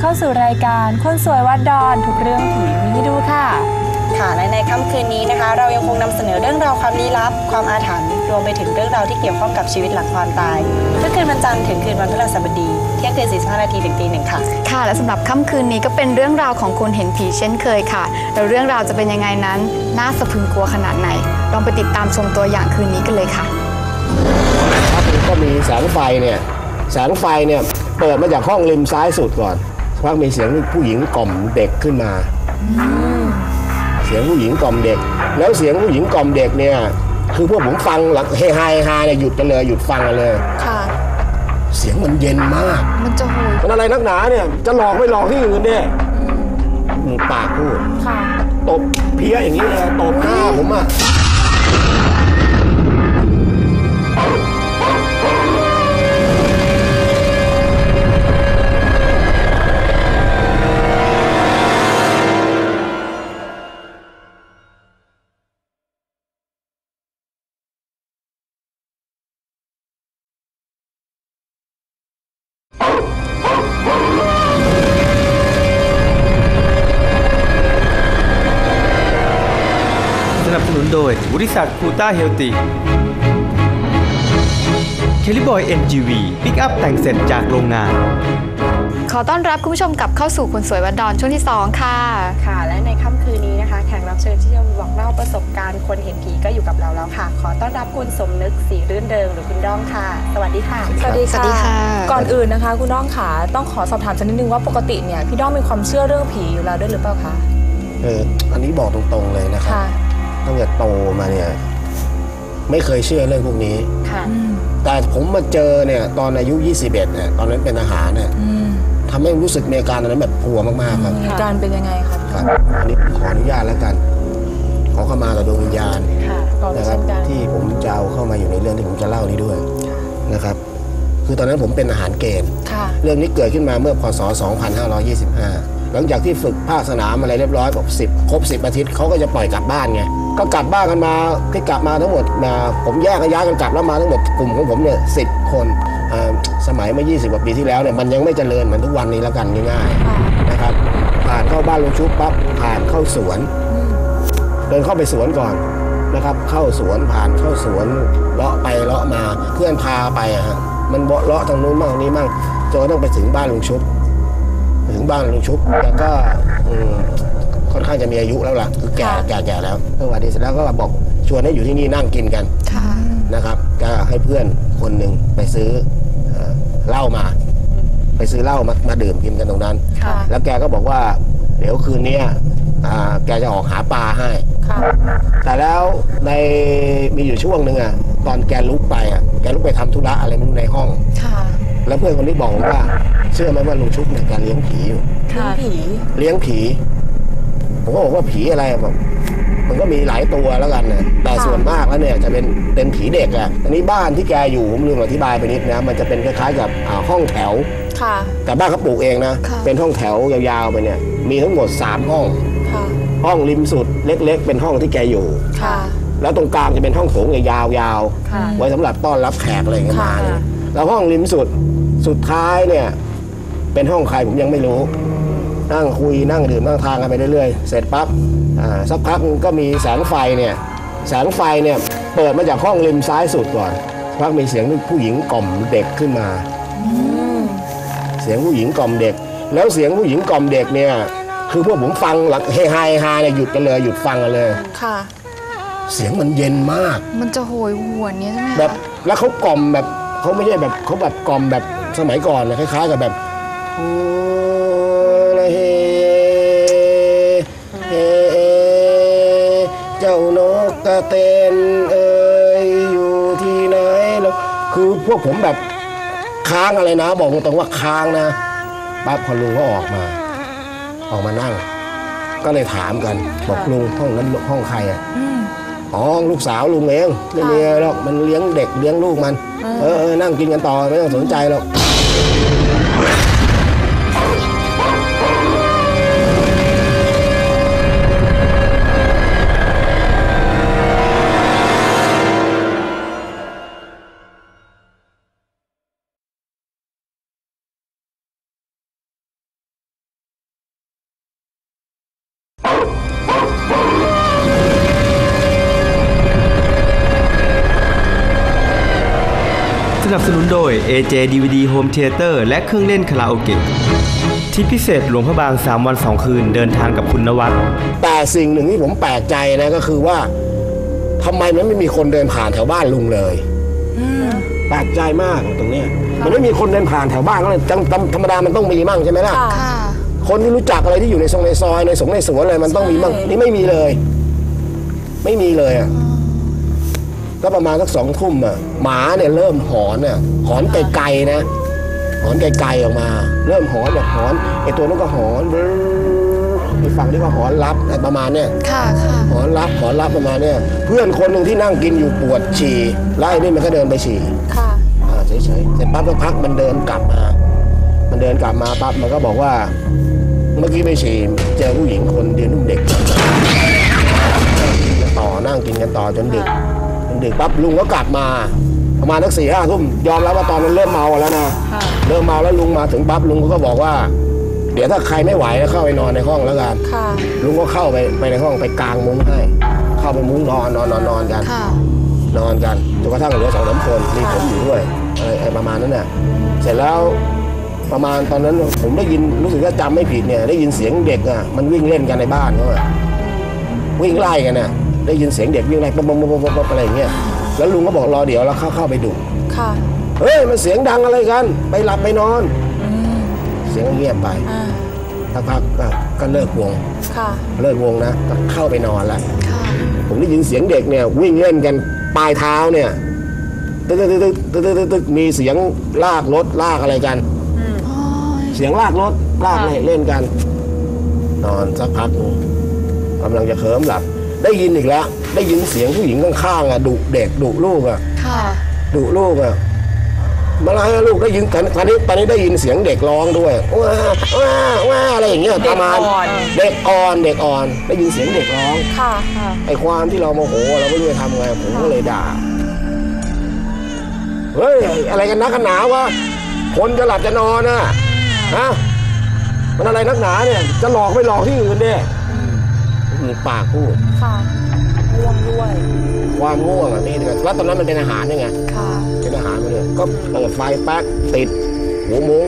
เข้าสู่รายการคนสวยวัดดอนทุกเรื่องผีมีให้ดูค่ะ ค่ะและในค่ำคืนนี้นะคะ เรายังคงนำเสนอเรื่องราวความลี้ลับ ความอาถรรพ์รวมไปถึงเรื่องราวที่เกี่ยวข้องกับชีวิตหลังความตายทุกคืนวันจันทร์ถึงคืนวันพฤหัสบดีเที่ยงคืน45นาทีถึงตีหนึ่งค่ะ ค่ะ และสำหรับค่ำคืนนี้ก็เป็นเรื่องราวของคนเห็นผีเช่นเคยค่ะแล้วเรื่องราวจะเป็นยังไงนั้นน่าสะพรึงกลัวขนาดไหนลองไปติดตามชมตัวอย่างคืนนี้กันเลยค่ะครับก็มีแสงไฟเนี่ยแสงไฟเนี่ยเปิดมาจากห้องริมซ้ายสุดก่อน พักมีเสียงผู้หญิงกล่อมเด็กขึ้นมา เสียงผู้หญิงกล่อมเด็ก แล้วเสียงผู้หญิงกล่อมเด็กเนี่ย คือพวกผมฟังหลังเฮฮาเฮฮาเนี่ยหยุดกันเลยหยุดฟังกันเลยค่ะเสียงมันเย็นมาก มันจะโหยมันอะไรนักหนาเนี่ย จะหลอกไม่หลอกที่อื่นเนี่ยมือปากพูดค่ะตบเพี้ยอย่างนี้เลยตบหน้าผมอะ สนับสนุนโดยบริษัทคูต้าเฮลติเคลิบอย NGV ปิกอัพแต่งเสร็จจากโรงงาน ขอต้อนรับคุณผู้ชมกลับเข้าสู่คนสวยวัดดอนช่วงที่ 2 ค่ะ ค่ะ และในค่ำคืนนี้นะคะ แขกรับเชิญที่จะมาบอกเล่าประสบการณ์คนเห็นผีก็อยู่กับเราแล้วค่ะ ขอต้อนรับคุณสมนึกสีรื่นเริงหรือคุณด้องค่ะ สวัสดีค่ะ สวัสดีสวัสดีค่ะ ก่อนอื่นนะคะ คุณน้องขาต้องขอสอบถามสักนิดนึงว่าปกติเนี่ยพี่ด้องมีความเชื่อเรื่องผีอยู่แล้วด้วยหรือเปล่าคะ เออ อันนี้บอกตรงๆเลยนะครับค่ะ ตั้งแต่โตมาเนี่ยไม่เคยเชื่อเรื่องพวกนี้ ค่ะ แต่ผมมาเจอเนี่ยตอนอายุ 21เนี่ยตอนนั้นเป็นทหารเนี่ยอืมทำให้รู้สึกมีอาการตอนนั้นแบบกลัวมากๆครับเหตุการณ์เป็นยังไงคะครับอันนี้ขออนุญาตแล้วกัน ขอเข้ามากับดวงวิญญาณ ค่ะเรานะคเช่รับนกันที่ผมจะเอาเข้ามาอยู่ในเรื่องที่ผมจะเล่านี้ด้วยนะครับ คือตอนนั้นผมเป็นทหารเกณฑ์ ค่ะ เรื่องนี้เกิดขึ้นมาเมื่อพศ 2525 หลังจากที่ฝึกภาคสนามอะไรเรียบร้อยแบบสิบครบ10อาทิตย์เขาก็จะปล่อยกลับบ้านไงก็กลับบ้านกันมาที่กลับมาทั้งหมดมาผมแยกกันย้ายกันกลับแล้วมาทั้งหมดกลุ่มของผมเนี่ยสิคนอ่าสมัยเมื่อ 20 กว่าปีที่แล้วเนี่ยมันยังไม่เจริญเหมือนทุกวันนี้แล้วกันง่ายๆนะครับผ่านเข้าบ้านลุงชุบปั๊บผ่านเข้าสวน เดินเข้าไปสวนก่อนนะครับ เข้าสวนผ่านเข้าสวนเลาะไปเลาะมาเพื่อนพาไปอะฮะมันเบาะเลาะทางนู้นบ้างทางนี้บ้างจนกระทั่งไปถึงบ้านลุงชุบไป ถึงบ้านลุงชุบแต่ก็อืมค่อนข้างจะมีอายุแล้วล่ะคือแก่ค่ะแก่แก่แล้วเมื่อวันนี้เสร็จแล้วก็บอกชวนให้อยู่ที่นี่นั่งกินกันค่ะ นะครับก็ให้เพื่อนคนหนึ่งไปซื้อเอ่อเหล้ามา ไปซื้อเหล้ามามาดื่มกินกันตรงนั้น ค่ะ แล้วแกก็บอกว่า เดี๋ยวคืนเนี้ยอ่าแกจะออกหาปลาให้ ค่ะ แต่แล้วในมีอยู่ช่วงหนึ่งอะตอนแกลุกไปอะแกลุกไปทำธุระอะไรไม่รู้ในห้อง ค่ะ แล้วเพื่อนคนนี้บอกผมว่า เชื่อไหมว่าลุงชุบเนี่ยแกเลี้ยงผีอยู่ ค่ะผีเลี้ยงผี ผมก็บอกว่าผีอะไรอะบอกมันก็มีหลายตัวแล้วกันนะแต่ส่วนมากแล้วเนี่ยจะเป็นเป็นผีเด็กอะอันนี้บ้านที่แกอยู่ผมลืมอธิบายไปนิดนะ มันจะเป็นคล้ายๆกับอ่าห้องแถว ค่ะ แต่บ้านเขาปลูกเองนะ ค่ะ เป็นห้องแถวยาวๆไปเนี่ย มีทั้งหมดสามห้อง ค่ะ ห้องริมสุดเล็ก ๆ เป็นห้องที่แกอยู่ ค่ะ แล้วตรงกลางจะเป็นห้องโถงยาวค่ะๆไว้สำหรับต้อนรับแขกอะไรอย่างเงี้ยค่ะมาเนี่ยแล้วห้องริมสุด สุดท้ายเนี่ยเป็นห้องใครผมยังไม่รู้ นั่งคุยนั่งดื่มนั่งทานกันไปเรื่อยๆ เสร็จปั๊บอ่าสักพักก็มีแสงไฟเนี่ยแสงไฟเนี่ยเปิดมาจากห้องริมซ้ายสุดก่อนสักพักมีเสียงผู้หญิงกล่อมเด็กขึ้นมา เสียงผู้หญิงกล่อมเด็ก แล้วเสียงผู้หญิงกล่อมเด็กเนี่ยคือพวกผมฟังหลังเฮฮาเฮฮาเนี่ยหยุดกันเลยหยุดฟังกันเลยค่ะ เสียงมันเย็นมาก มันจะโหยหวนเนี้ยใช่ไหมคะแบบแล้วเขากล่อมแบบเขาไม่ใช่แบบเขาแบบกล่อมแบบ สมัยก่อนนะคล้ายๆกับแบบโอ้ละเฮเฮเจ้านกกระเตนเอ้คือพวกผมแบบค้างอะไรนะ บอกตรงๆว่าค้างนะปั๊บพอลุงก็ออกมา ออกมานั่ง ก็เลยถามกัน บอกลุงห้องนั้นห้องใครอะอ๋อลูกสาวลุงเองไม่มีหรอกมันเลี้ยงเด็กเลี้ยงลูกมัน เออเออนั่งกินกันต่อไม่ต้องสนใจหรอก ส สนุนโดย AJ DVD Home Theater และเครื่องเล่นคาราโอเกะที่พิเศษหลวงพระบาง 3 วัน 2 คืนเดินทางกับคุณนวัดแต่สิ่งหนึ่งที่ผมแปลกใจนะก็คือว่าทำไมมันไม่มีคนเดินผ่านแถวบ้านลุงเลยแปลกใจมากตรงเนี้ยมันไม่มีคนเดินผ่านแถวบ้านก็เลยจังธรรมดามันต้องมีมั่งใช่ไหมล่ะค่ะค่ะคนที่รู้จักอะไรที่อยู่ในทรงในซอยในสงในสวนอะไรมันต้องมีมั่งนี่ไม่มีเลย ไม่มีเลยอะ ก็ประมาณสักสองทุ่มอะหมาเนี่ยเริ่มหอนอะหอนไกลๆนะ หอนไกลๆออกมา เริ่มหอนแบบหอนไอตัวนั้นก็หอนบรื้อไอฝั่งนี้ก็หอนรับอะไรประมาณเนี้ยค่ะค่ะหอนรับหอนรับประมาณเนี้ยเพื่อนคนหนึ่งที่นั่งกินอยู่ปวดฉี่ไล่นี่มันก็เดินไปฉี่ค่ะอ่าเฉยๆเสร็จปั๊บสักพักมันเดินกลับมา มันเดินกลับมาปั๊บมันก็บอกว่า เมื่อกี้ไปฉี่เจอผู้หญิงคนเดียวนุ่มเด็กกินกันต่อนั่งกินกันต่อจนดึก จนดึกปั๊บลุงก็กลับมา ประมาณสักสี่ห้าทุ่มยอมรับว่าตอนนั้นเริ่มเมาแล้วนะค่ะเริ่มเมาแล้วลุงมาถึงปั๊บลุงก็บอกว่า เดี๋ยวถ้าใครไม่ไหวก็เข้าไปนอนในห้องแล้วกันค่ะลุงก็เข้าไปไปในห้องไปกางมุ้งให้ เข้าไปมุ้งนอนนอนนอนนอนกันค่ะนอนกันจนกระทั่งเหลือสองสามคนมีผมอยู่ด้วยอะไรอะไรประมาณนั้นน่ะเสร็จแล้วประมาณตอนนั้นผมได้ยินรู้สึกว่าจำไม่ผิดเนี่ยได้ยินเสียงเด็กอะมันวิ่งเล่นกันในบ้านเขาอะวิ่งไล่กันน่ะ ได้ยินเสียงเด็กวิ่งไล่ปั๊บปั๊บปั๊บปั๊บปั๊บอะไรอย่างเงี้ยแล้วลุงก็บอกรอเดี๋ยวแล้วเข้าเข้าไปดูค่ะเฮ้ยมันเสียงดังอะไรกัน ไปหลับไปนอน เสียงเงียบไปอ่าสักพักก็ก็เลิกวงค่ะเลิกวงนะก็เข้าไปนอนแล้วค่ะผมได้ยินเสียงเด็กเนี่ย วิ่งเล่นกันปลายเท้าเนี่ยตึ๊กตึ๊กตึ๊กตึ๊กตึ๊กตึ๊กตึ๊กมีเสียงลากรถลากอะไรกันเสียงลากรถลากอะไรเล่นกัน นอนสักพักหนึ่งกำลังจะเคลิ้มหลับ ได้ยินอีกแล้ว ได้ยินเสียงผู้หญิงข้างๆอะดุเด็กดุลูกอะค่ะดุลูกอะมาไล่ลูกได้ยินตอนตอนนี้ตอนนี้ได้ยินเสียงเด็กร้องด้วยว้าว้าว้าอะไรอย่างเงี้ยประมาณอ่อนเด็กอ่อนเด็กอ่อน ได้ยินเสียงเด็กร้องค่ะค่ะไอ้ความที่เราโมโหเราไม่รู้จะทำไงผมก็เลยด่าเฮ้ยอะไรกันนักกันหนาวะคนจะหลับจะนอนน่ะฮะมันอะไรนักหนาเนี่ย จะหลอกไม่หลอกที่อื่นเด้มีปากพูด ค่ะง่วงด้วย ความง่วงอะนี่แล้วตอนนั้นมันเป็นอาหารยังไงค่ะเป็นอาหารมาเลยก็เปิดไฟแป๊กติดหัวมุ้ง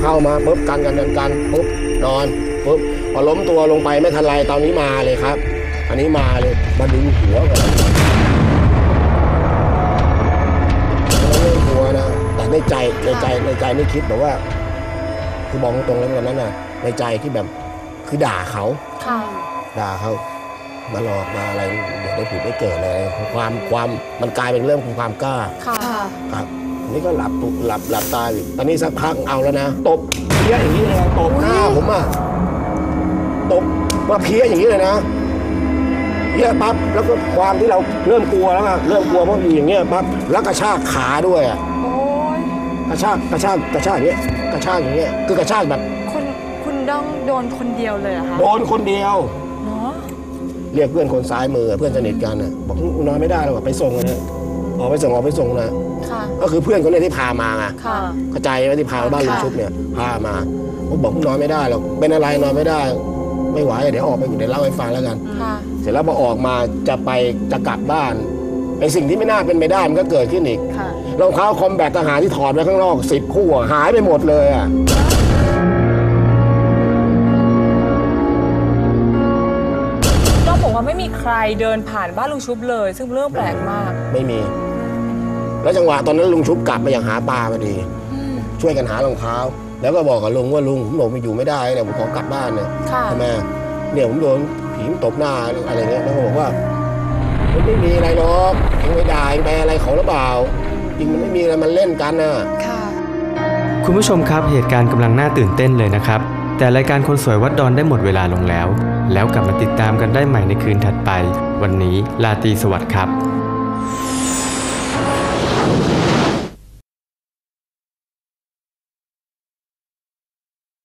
เข้ามาปุ๊บกันกันกันกันปุ๊บนอนปุ๊บพอล้มตัวลงไปไม่ทันไรตอนนี้มาเลยครับ อันนี้มาเลยมาดึงหัวกันเราไม่กลัวนะแต่ในใจในใจในใจไม่คิดแบบว่า คือบอกตรงๆแล้ววันนั้นน่ะในใจที่แบบคือด่าเขาค่ะ ด่าเขามาหลอกมาอะไรเดี๋ยวได้ผุดได้เกิดอะไรความความมันกลายเป็นเรื่องของความกล้าค่ะครับอันนี่ก็หลับปุ๊บหลับหลับตาอยู่ตอนนี้สักพักเอาแล้วนะตบเพี้ยอย่างนี้เลยตบหน้าผมอะตบว่าเพี้ยอย่างนี้เลยนะเพี้ยปั๊บแล้วก็ความที่เราเริ่มกลัวแล้วอะเริ่มกลัวเพราะอยู่อย่างเงี้ยปั๊บแล้วกระชากขาด้วยอะโอ้ยกระชากกระชากกระชากอย่างเงี้ยกระชากอย่างเงี้ยคือกระชากแบบคุณคุณต้องโดนคนเดียวเลยเหรอคะโดนคนเดียว เนาะเรียกเพื่อนคนซ้ายมือเพื่อนสนิทกันน่ะบอกนอนไม่ได้หรอกไปส่งเลยนะออกไปส่งออกไปส่งนะค่ะ ก็คือเพื่อนคนเนี้ที่พามาไงค่ะ เข้าใจไหมที่พามาบ้านลุงค่ะชุบเนี่ยพามาผมบอกผมนอนไม่ได้หรอกเป็นอะไรนอนไม่ได้ ไม่ไหวเดี๋ยวออกไปเดี๋ยวเล่าให้ฟังแล้วกัน ค่ะ เสร็จแล้วพอออกมาจะไปจะกลับบ้านไอ้สิ่งที่ไม่น่าเป็นไปได้มันก็เกิดขึ้นอีกค่ะ รองเท้าคอมแบททหารที่ถอดไว้ข้างนอกสิบคู่อะหายไปหมดเลยอะ ม่มีใครเดินผ่านบ้านลุงชุบเลย ซึ่งเป็นเรื่องแปลกมาก ไม่มี แล้วจังหวะตอนนั้นลุงชุบกลับมาอย่างหาปลาพอดี ช่วยกันหารองเท้า แล้วก็บอกกับลุงว่าลุงผมหลงไปอยู่ไม่ได้เนี่ยผมขอกลับบ้านเนี่ยค่ะ ทำไมเนี่ยผมโดนผีมันตบหน้าอะไรเงี้ยแล้วก็บอกว่า มันไม่มีอะไรหรอกเองไปด่าเองไปอะไรเขาหรือเปล่าจริงมันไม่มีอะไรมันเล่นกันน่ะ ค่ะ คุณผู้ชมครับเหตุการณ์กำลังน่าตื่นเต้นเลยนะครับ แต่รายการคนสวยวัดดอนได้หมดเวลาลงแล้ว แล้วกลับมาติดตามกันได้ใหม่ในคืนถัดไป วันนี้ลาตีสวัสดิ์ครับ